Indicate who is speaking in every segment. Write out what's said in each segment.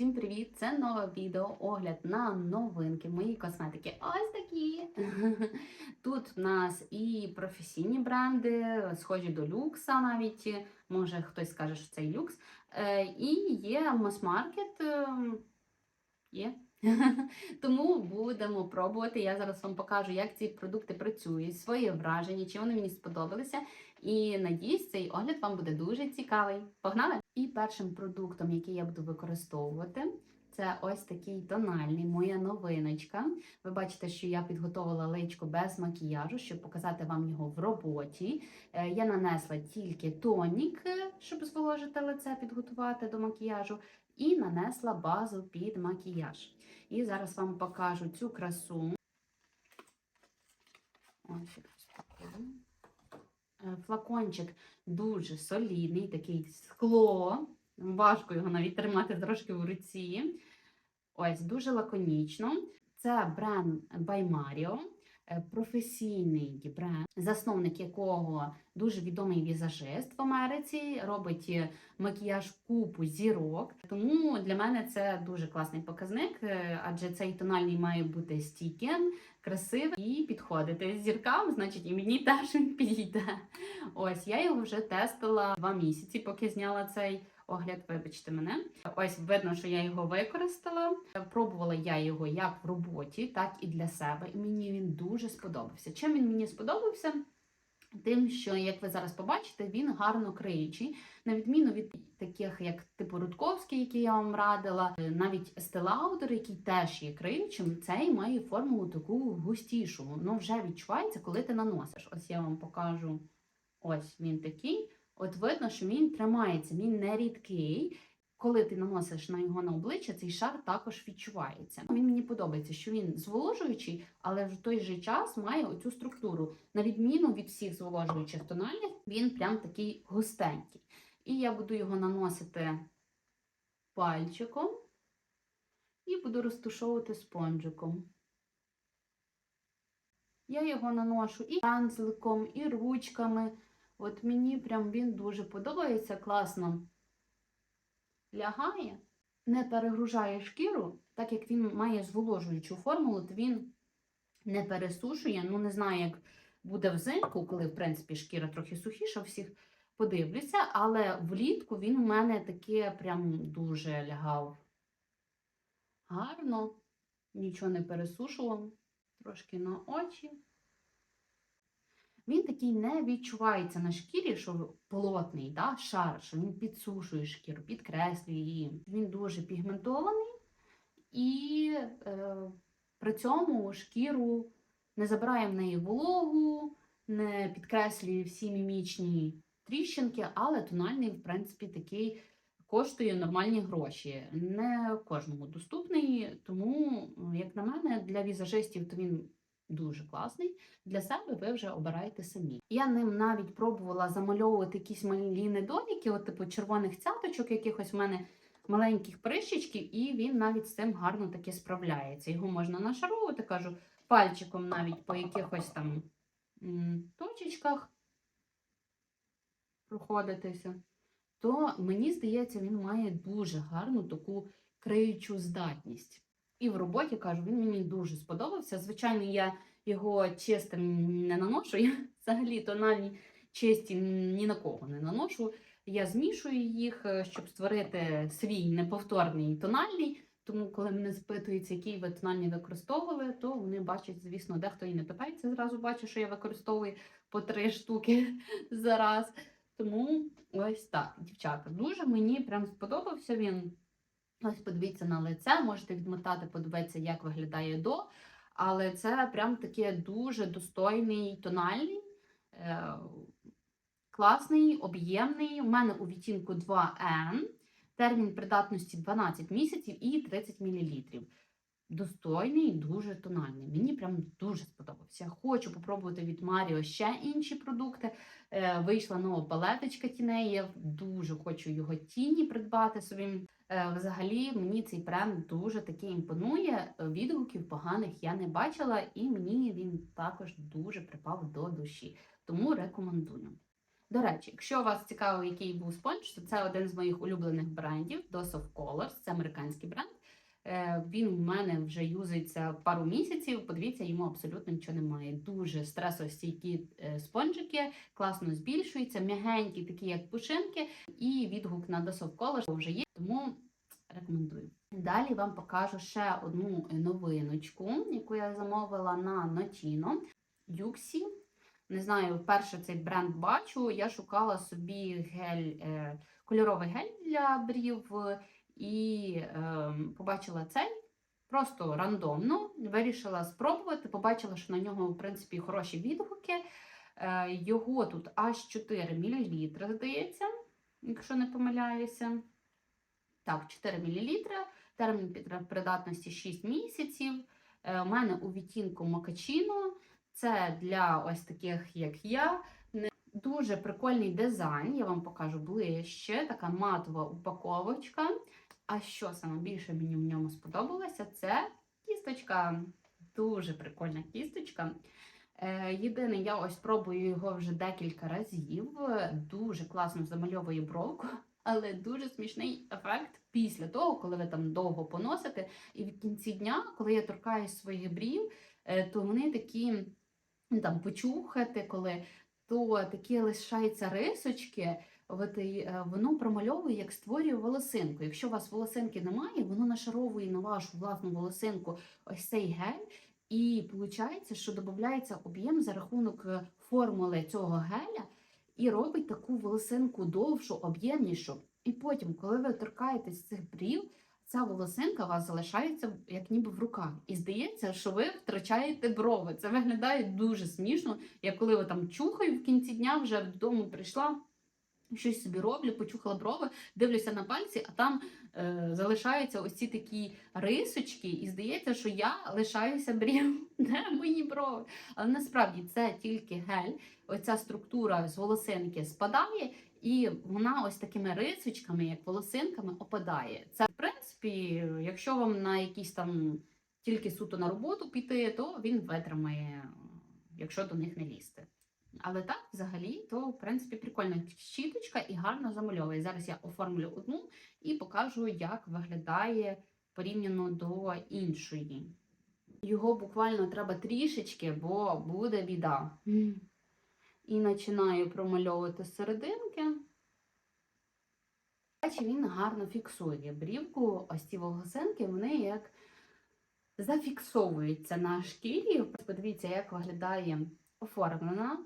Speaker 1: Всім привіт! Це нове відео, огляд на новинки моєї косметики. Ось такі. Тут в нас і професійні бренди, схожі до люкса навіть. Може хтось скаже, що це люкс. Е, І є мас-маркет. ем, Є. Тому будемо пробувати. Я зараз вам покажу, як ці продукти працюють, свої враження, чи вони мені сподобалися. І надіюсь, цей огляд вам буде дуже цікавий. Погнали! І першим продуктом, який я буду використовувати, це ось такий тональний, моя новиночка. Ви бачите, що я підготувала личко без макіяжу, щоб показати вам його в роботі. Е, Я нанесла тільки тонік, е, щоб зволожити лице, підготувати до макіяжу, і нанесла базу під макіяж. І зараз вам покажу цю красу. Ось Флакончик дуже солідний, такий скло. Важко його навіть тримати трошки в руці. Ось, дуже лаконічно. Це бренд by Mario, е, професійний бренд, засновник якого дуже відомий візажист в Америці, робить е, макіяж купу зірок. Тому для мене це дуже класний показник, е, адже цей тональний має бути стійким, красивим і підходити зіркам, значить, і мені теж він підійде. Ось я його вже тестила два місяці, поки зняла цей огляд. Вибачте мене. Ось видно, що я його використала. Пробувала я його як в роботі, так і для себе. І мені він дуже сподобався. Чим він мені сподобався? Тим, що, як ви зараз побачите, він гарно криючий, на відміну від таких, як типу Рудковський, який я вам радила, е, навіть Estee який теж є криючим, цей має формулу таку густішу. Воно вже відчувається, коли ти наносиш. Ось я вам покажу. Ось він такий. От видно, що він тримається, він не рідкий. Коли ти наносиш на його на обличчя, цей шар також відчувається. Він мені подобається, що він зволожуючий, але в той же час має оцю структуру. На відміну від всіх зволожуючих тональних, він прям такий густенький. І я буду його наносити пальчиком і буду розтушовувати спонжиком. Я його наношу і пензликом, і ручками. От мені прям він дуже подобається, класно лягає, не перегружає шкіру, так як він має зволожуючу формулу, то він не пересушує. Ну, не знаю, як буде взимку, коли, в принципі, шкіра трохи сухіша, всіх подивлюся, але влітку він у мене таке прям дуже лягав гарно, нічого не пересушував, трошки на очі. Він такий не відчувається на шкірі, що плотний да, шар, що він підсушує шкіру, підкреслює її. Він дуже пігментований і е, при цьому шкіру не забирає в неї вологу, не підкреслює всі мімічні тріщинки, але тональний, в принципі, такий коштує нормальні гроші. Не кожному доступний, тому, як на мене, для візажистів то він дуже класний. Для себе ви вже обираєте самі. Я ним навіть пробувала замальовувати якісь малі недоліки, от типу червоних цяточок, якихось в мене маленьких прищичків, і він навіть з цим гарно таки справляється. Його можна нашаровувати, кажу, пальчиком навіть по якихось там точечках проходитися. То мені здається, він має дуже гарну таку криючу здатність. І в роботі кажу, він мені дуже сподобався. Звичайно, я його чистим не наношу. Я взагалі тональні чисті ні на кого не наношу. Я змішую їх, е, щоб створити свій неповторний тональний. Тому, коли мене запитують, який ви тональні використовували, то вони бачать, звісно, дехто і не питається, зразу бачу, що я використовую по три штуки за раз. Тому ось так, дівчата, дуже мені прям сподобався він. Ось подивіться на лице, можете відмотати, подивитися, як виглядає до. Але це прям таке дуже достойний тональний, е, класний, об'ємний. У мене у відтінку 2N, термін придатності 12 місяців і 30 мл. Достойний, дуже тональний. Мені прям дуже сподобався. Хочу попробувати від Маріо ще інші продукти. Е, вийшла нова палеточка тіней. Я дуже хочу його тіні придбати собі. Е, Взагалі, мені цей бренд дуже таки імпонує. Відгуків поганих я не бачила, і мені він також дуже припав до душі. Тому рекомендую. До речі, якщо вас цікаво, який був спонж, то це один з моїх улюблених брендів Dose of Colors, це американський бренд. Е, Він у мене вже юзається пару місяців. Подивіться, йому абсолютно нічого немає. Дуже стресостійкі е, спонжики, класно збільшуються, м'ягенькі, такі як пушинки, і відгук на of вже є, тому рекомендую. Далі вам покажу ще одну новиночку, яку я замовила на Notino. Юксі. Не знаю, вперше цей бренд бачу. Я шукала собі гель, е, кольоровий гель для брів і е, побачила цей. Просто рандомно вирішила спробувати. Побачила, що на нього, в принципі, хороші відгуки. Е, його тут аж 4 мл, здається, якщо не помиляюся. Так, 4 мл, термін придатності 6 місяців. Е, у мене у відтінку Мокачино. Це для ось таких, як я. Дуже прикольний дизайн, я вам покажу ближче. Така матова упаковочка. А що саме більше мені в ньому сподобалося, це кісточка. Дуже прикольна кісточка. Е, Єдине, я ось пробую його вже декілька разів. Дуже класно замальовує бровку, але дуже смішний ефект після того, коли ви там довго поносите. І в кінці дня, коли я торкаюсь своїх брів, е, то вони такі ну, там почухати, коли то такі лишаються рисочки. Е, воно промальовує, як створює волосинку. Якщо у вас волосинки немає, воно нашаровує на вашу власну волосинку ось цей гель. І виходить, що додається об'єм за рахунок е, формули цього геля і робить таку волосинку довшу, об'ємнішу. І потім, коли ви торкаєтесь цих брів, ця волосинка у вас залишається як ніби в руках. І здається, що ви втрачаєте брови. Це виглядає дуже смішно. Я коли ви там чухаю в кінці дня, вже додому прийшла, щось собі роблю, почухала брови, дивлюся на пальці, а там е, залишаються ось ці такі рисочки, і здається, що я лишаюся брів. Де мої брови? Але насправді це тільки гель. Оця структура з волосинки спадає, і вона ось такими рисочками, як волосинками, опадає. Це, в принципі, якщо вам на якісь там тільки суто на роботу піти, то він витримає, якщо до них не лізти. Але так, взагалі, то в принципі прикольна щіточка і гарно замальовує. Зараз я оформлю одну і покажу, як виглядає порівняно до іншої. Його буквально треба трішечки, бо буде біда. І починаю промальовувати серединки. Бачу, він гарно фіксує брівку. Ось ці волосинки, вони як зафіксовуються на шкірі. Подивіться, як виглядає оформлена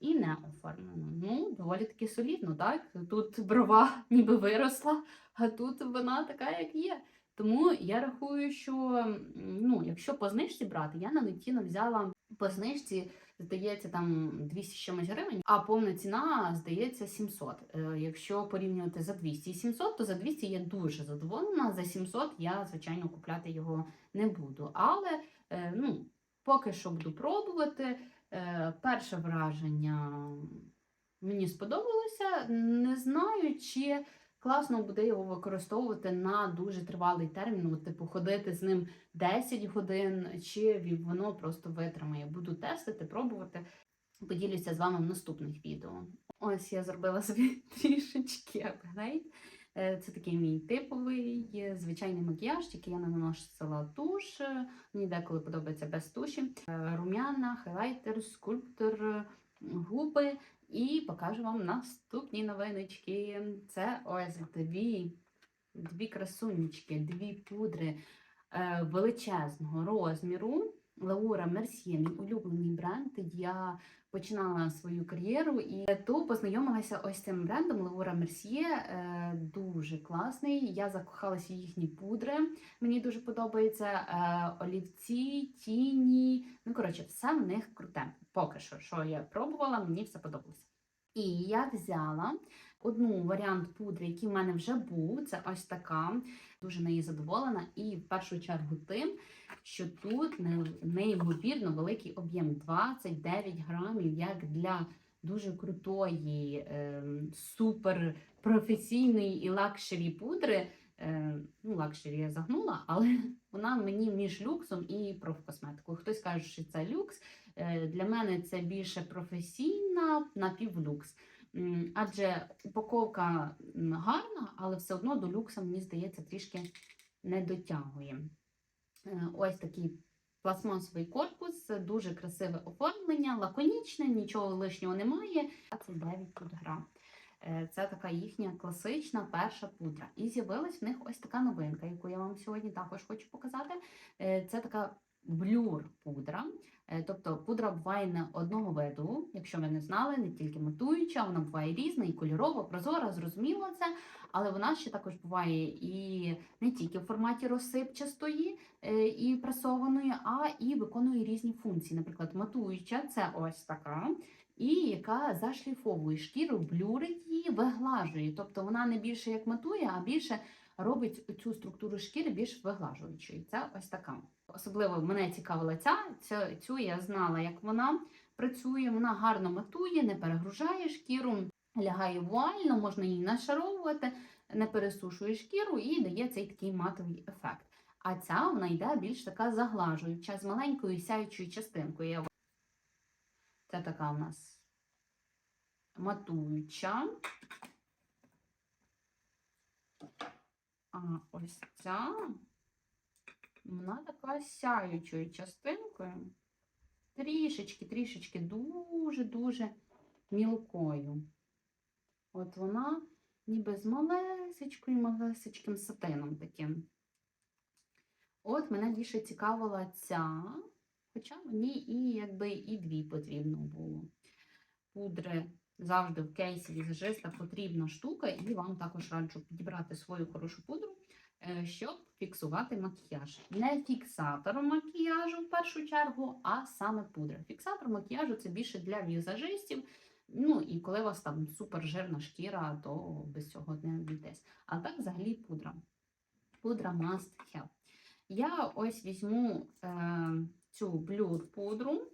Speaker 1: і не оформлена. Ну, доволі таки солідно, так? Тут брова ніби виросла, а тут вона така, як є. Тому я рахую, що ну, якщо по знижці брати, я на Нетіно взяла по знижці, здається, там 200 чимось гривень, а повна ціна, здається, 700. Е, Якщо порівнювати за 200 і 700, то за 200 я дуже задоволена. За 700 я, звичайно, купляти його не буду. Але е, ну, поки що буду пробувати. Е, Перше враження мені сподобалося. Не знаю, чи класно буде його використовувати на дуже тривалий термін, от, типу ходити з ним 10 годин, чи воно просто витримає. Буду тестити, пробувати. Поділюся з вами в наступних відео. Ось я зробила собі трішечки апгрейд. Е, Це такий мій типовий е, звичайний макіяж, тільки я не наносила туш. Е, Мені деколи подобається без туші. Рум'яна, хайлайтер, скульптор, губи. І покажу вам наступні новиночки. Це ось дві, дві красунечки, дві пудри е, величезного розміру. Лаура Мерсьє, мій улюблений бренд. Я починала свою кар'єру і то познайомилася ось цим брендом Лаура Мерсьє. Е, дуже класний. Я закохалася в їхні пудри. Мені дуже подобається е, олівці, тіні. Ну, коротше, все в них круте. Поки що, що я пробувала, мені все подобалося. І я взяла одну варіант пудри, який в мене вже був. Це ось така. Дуже нею задоволена. І в першу чергу тим, що тут не- неймовірно великий об'єм 29 грамів, як для дуже крутої, ем, супер професійної і лакшері пудри. Е, ну, лакшері я загнула, але вона мені між люксом і профкосметикою. Хтось каже, що це люкс. Е, Для мене це більше професійна напівлюкс. Адже упаковка гарна, але все одно до люкса, мені здається, трішки не дотягує. Е, Ось такий пластмасовий корпус, дуже красиве оформлення, лаконічне, нічого лишнього немає. 29 тут грам. Це така їхня класична перша пудра. І з'явилась в них ось така новинка, яку я вам сьогодні також хочу показати. Е, Це така блюр пудра. Е, Тобто пудра буває не одного виду, якщо ви не знали, не тільки матуюча, вона буває різна, і кольорова, прозора, зрозуміло це, але вона ще також буває і не тільки в форматі розсипчастої е, і пресованої, а і виконує різні функції. Наприклад, матуюча це ось така, і яка зашліфовує шкіру, блюрить її, виглажує. Тобто вона не більше як матує, а більше робить цю структуру шкіри більш виглажуючою. Це ось така. Особливо мене цікавила ця. Цю, цю я знала, як вона працює. Вона гарно матує, не перегружає шкіру, лягає вуально, можна її нашаровувати, не пересушує шкіру і дає цей такий матовий ефект. А ця вона йде більш така заглажуюча, з маленькою сяючою частинкою. Це така у нас матуюча. А ось ця вона така сяючою частинкою. Трішечки, трішечки дуже-дуже мілкою. От вона ніби з малесечкою, малесечким сатином таким. От мене більше цікавила ця, хоча мені і якби і дві потрібно було. Пудри завжди в кейсі візажиста потрібна штука, і вам також раджу підібрати свою хорошу пудру, е, щоб фіксувати макіяж. Не фіксатор макіяжу в першу чергу, а саме пудра. Фіксатор макіяжу це більше для візажистів. Ну і коли у вас там супер жирна шкіра, то без цього не обійтесь. А так взагалі пудра. Пудра must have. Я ось візьму е, цю блюр пудру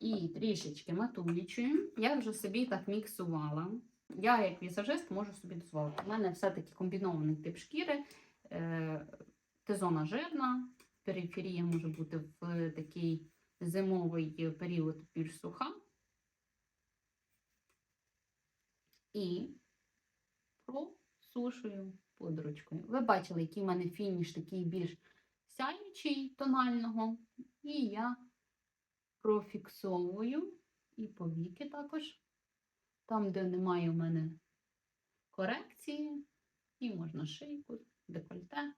Speaker 1: і трішечки матуючою. Я вже собі так міксувала. Я, як візажист, можу собі дозволити. У мене все-таки комбінований тип шкіри, е, тезона жирна, периферія може бути в такий зимовий період більш суха. І просушую пудрочкою. Ви бачили, який в мене фініш такий більш сяючий тонального. І я профіксовую і повіки також. Там, де немає у мене корекції, і можна шийку, декольте.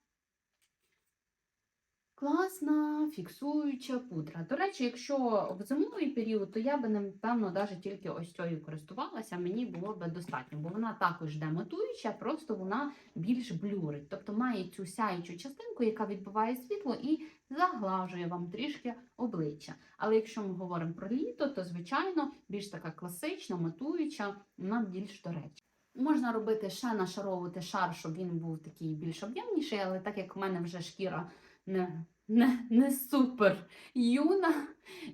Speaker 1: Класна фіксуюча пудра. До речі, якщо в зимовий період, то я би, напевно, навіть тільки ось цією користувалася, мені було б достатньо, бо вона також йде матуюча, просто вона більш блюрить. Тобто має цю сяючу частинку, яка відбиває світло і заглажує вам трішки обличчя. Але якщо ми говоримо про літо, то, звичайно, більш така класична, матуюча, вона більш до речі. Можна робити ще нашаровувати шар, щоб він був такий більш об'ємніший, але так як в мене вже шкіра не, не, не супер юна,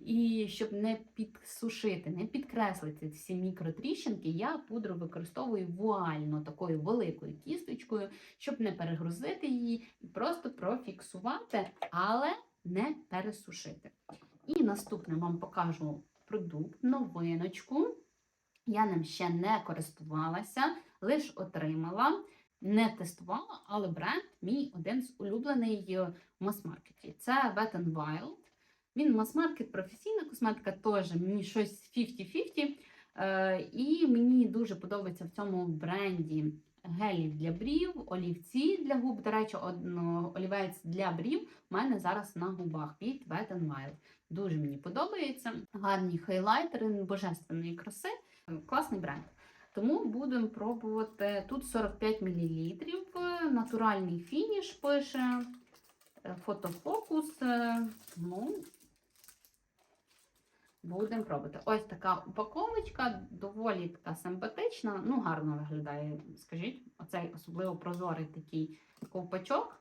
Speaker 1: і щоб не підсушити, не підкреслити всі мікротріщинки, я пудру використовую вуально такою великою кісточкою, щоб не перегрузити її, і просто профіксувати, але не пересушити. І наступне вам покажу продукт, новиночку. Я ним ще не користувалася, лише отримала, не тестувала, але бренд мій один з улюблений в мас-маркеті. Це Wet n Wild. Він мас-маркет, професійна косметика, теж мені щось 50-50. Е, і мені дуже подобається в цьому бренді гелі для брів, олівці для губ. До речі, олівець для брів у мене зараз на губах від Wet n Wild. Дуже мені подобається. Гарні хайлайтери, божественної краси. Класний бренд. Тому будемо пробувати. Тут 45 мл, натуральний фініш пише, е, фотофокус. е, Ну, будемо пробувати. Ось така упаковочка, доволі така симпатична, ну, гарно виглядає, скажіть. Оцей особливо прозорий такий ковпачок.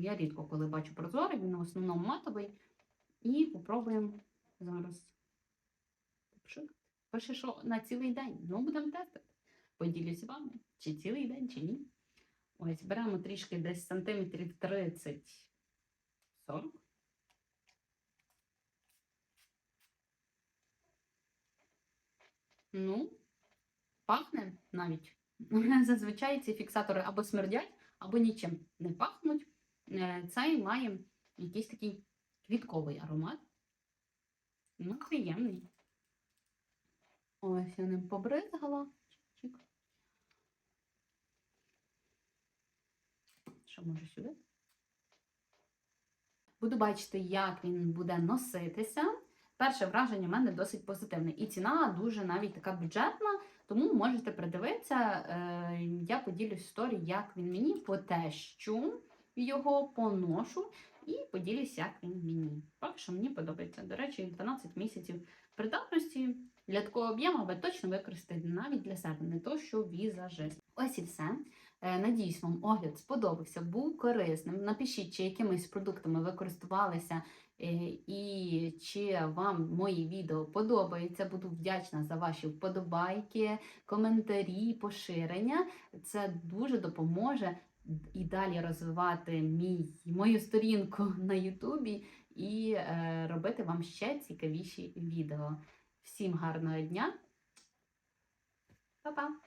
Speaker 1: Я рідко коли бачу прозорий, він в основному матовий. І попробуємо зараз. Пише, що на цілий день. Ну, будемо тестити. Поділюсь з вами, чи цілий день, чи ні. Ось, беремо трішки десь сантиметрів 30-40. Ну, пахне навіть. Зазвичай ці фіксатори або смердять, або нічим не пахнуть. Е, Цей має якийсь такий квітковий аромат. Ну, приємний. Ось я ним побризгала. Чик-чик. Що може сюди? Буду бачити, як він буде носитися. Перше враження в мене досить позитивне. І ціна дуже навіть така бюджетна, тому можете придивитися. Е, Я поділюсь історією, як він мені потещу його, поношу і поділюсь, як він мені. Поки що мені подобається. До речі, 12 місяців придатності для такого об'єму ви точно використаєте навіть для себе, не то що візажист. Ось і все. Е, Надіюсь, вам огляд сподобався, був корисним. Напишіть, чи якимись продуктами ви користувалися, е, і чи вам мої відео подобаються. Буду вдячна за ваші вподобайки, коментарі, поширення. Це дуже допоможе і далі розвивати мій, мою сторінку на Ютубі і е, робити вам ще цікавіші відео. Всім гарного дня! Па-па!